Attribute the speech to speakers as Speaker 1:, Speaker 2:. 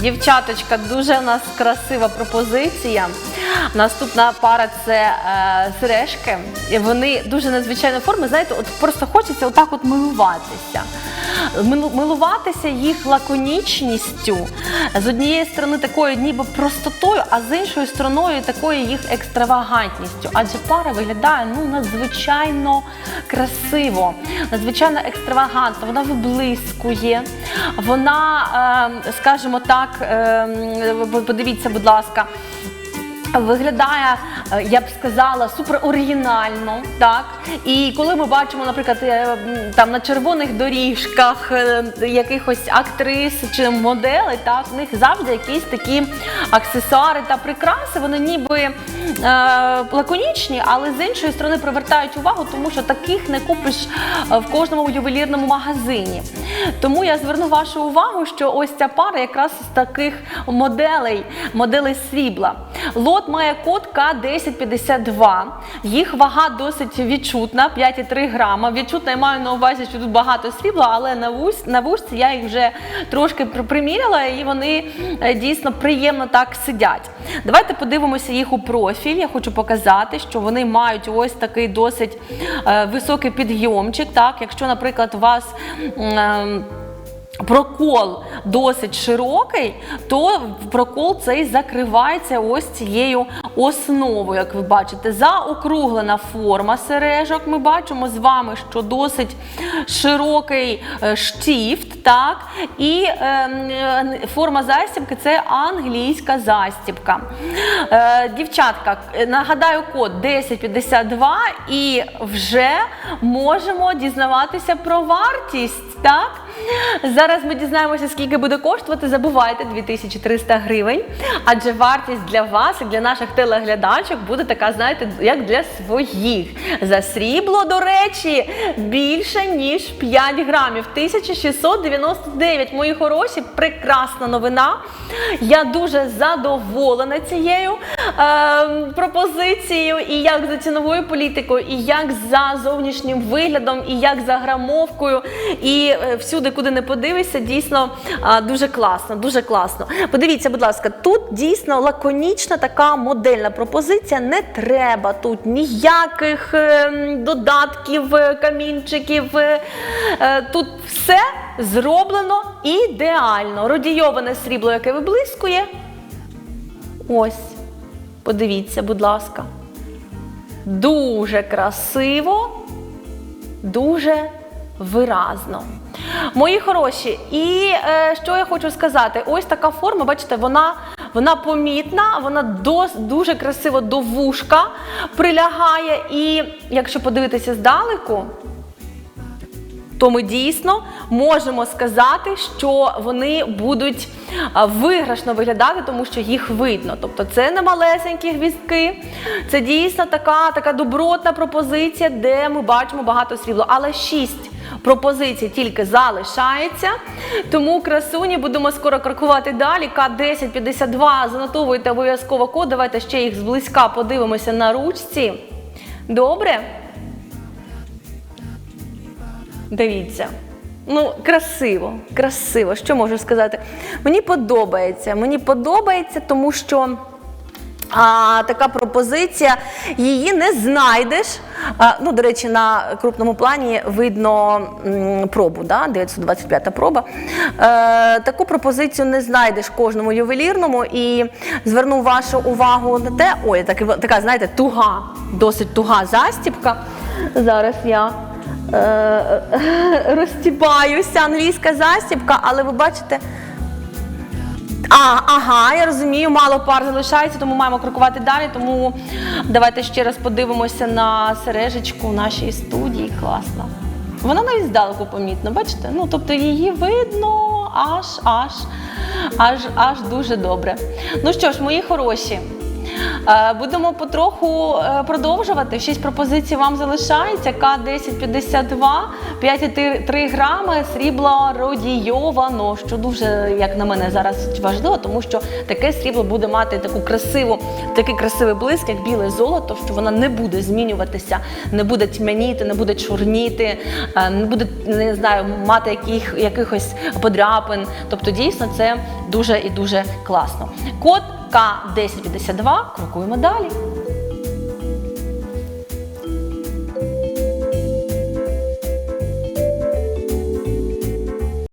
Speaker 1: Дівчаточка, дуже у нас красива пропозиція. Наступна пара це е, сережки. Вони дуже надзвичайної форми. Знаєте, от просто хочеться отак от милуватися. Милу- Милуватися їх лаконічністю. З однієї сторони такою ніби простотою, а з іншою стороною такою їх екстравагантністю. Адже пара виглядає ну надзвичайно красиво, надзвичайно екстравагантно. Вона виблискує, вона, е, скажімо так, е, подивіться, будь ласка. Виглядає, е, я б сказала, супер оригінально, так. І коли ми бачимо, наприклад, е, там на червоних доріжках е, якихось актрис чи моделей, так, в них завжди якісь такі аксесуари та прикраси, вони ніби е, лаконічні, але з іншої сторони привертають увагу, тому що таких не купиш в кожному ювелірному магазині. Тому я зверну вашу увагу, що ось ця пара якраз з таких моделей, моделей срібла. Лот має код К1052. Їх вага досить відчутна, 5,3 грама. Відчутна я маю на увазі, що тут багато срібла, але на вусь, на вушці я їх вже трошки при- приміряла, і вони е, дійсно приємно так сидять. Давайте подивимося їх у профіль. Я хочу показати, що вони мають ось такий досить е, високий підйомчик. Так, якщо, наприклад, у вас. Е, Прокол досить широкий, то прокол цей закривається ось цією основою, як ви бачите. Заокруглена форма сережок. Ми бачимо з вами, що досить широкий е, штіфт, так, і е, форма застібки це англійська застібка. Е, дівчатка, е, нагадаю код 1052 і вже можемо дізнаватися про вартість. Так? Зараз ми дізнаємося, скільки буде коштувати. Забувайте 2300 гривень. Адже вартість для вас і для наших телеглядачок буде така, знаєте, як для своїх. За срібло, до речі, більше ніж 5 грамів. 1699. Мої хороші, прекрасна новина. Я дуже задоволена цією е, пропозицією, і як за ціновою політикою, і як за зовнішнім виглядом, і як за грамовкою, і е, всюди, куди не подивишся, дійсно дуже класно, дуже класно. Подивіться, будь ласка, тут дійсно лаконічна така модельна пропозиція. Не треба тут ніяких е, додатків, е, камінчиків. е, Тут все зроблено ідеально. Родійоване срібло, яке виблискує. Ось, подивіться, будь ласка. Дуже красиво, дуже виразно. Мої хороші, і е, що я хочу сказати, ось така форма, бачите, вона, вона помітна, вона дос, дуже красиво до вушка прилягає. І якщо подивитися здалеку, то ми дійсно можемо сказати, що вони будуть виграшно виглядати, тому що їх видно. Тобто це не малесенькі гвіздки, це дійсно така, така добротна пропозиція, де ми бачимо багато срібла. Але шість пропозицій тільки залишається. Тому красуні будемо скоро крокувати далі. К1052 занотовуйте обов'язково код. Давайте ще їх зблизька подивимося на ручці. Добре? Дивіться. Ну, красиво, красиво. Що можу сказати? Мені подобається. Мені подобається, тому що. А, така пропозиція, її не знайдеш. А, ну, до речі, на крупному плані видно м, пробу, да? 925 проба. Е, таку пропозицію не знайдеш кожному ювелірному. І зверну вашу увагу на те, ой, так, така, знаєте, туга, досить туга застіпка. Зараз я е, розстібаюся, англійська застібка, але ви бачите. А, ага, я розумію, мало пар залишається, тому маємо крокувати далі. Тому давайте ще раз подивимося на сережечку в нашій студії. Класно. Вона навіть здалеку помітна, бачите? Ну, тобто її видно аж, аж, аж, аж дуже добре. Ну що ж, мої хороші. Е, Будемо потроху е, продовжувати. Шість пропозицій вам залишається. К1052, 5,3 грами, срібло родійовано, що дуже, як на мене, зараз важливо, тому що таке срібло буде мати таку красиву, такий красивий блиск, як біле золото, що вона не буде змінюватися, не буде тьмяніти, не буде чорніти, е, не буде не знаю, мати яких, якихось подряпин. Тобто, дійсно, це дуже і дуже класно. Код К1052, крокуємо далі.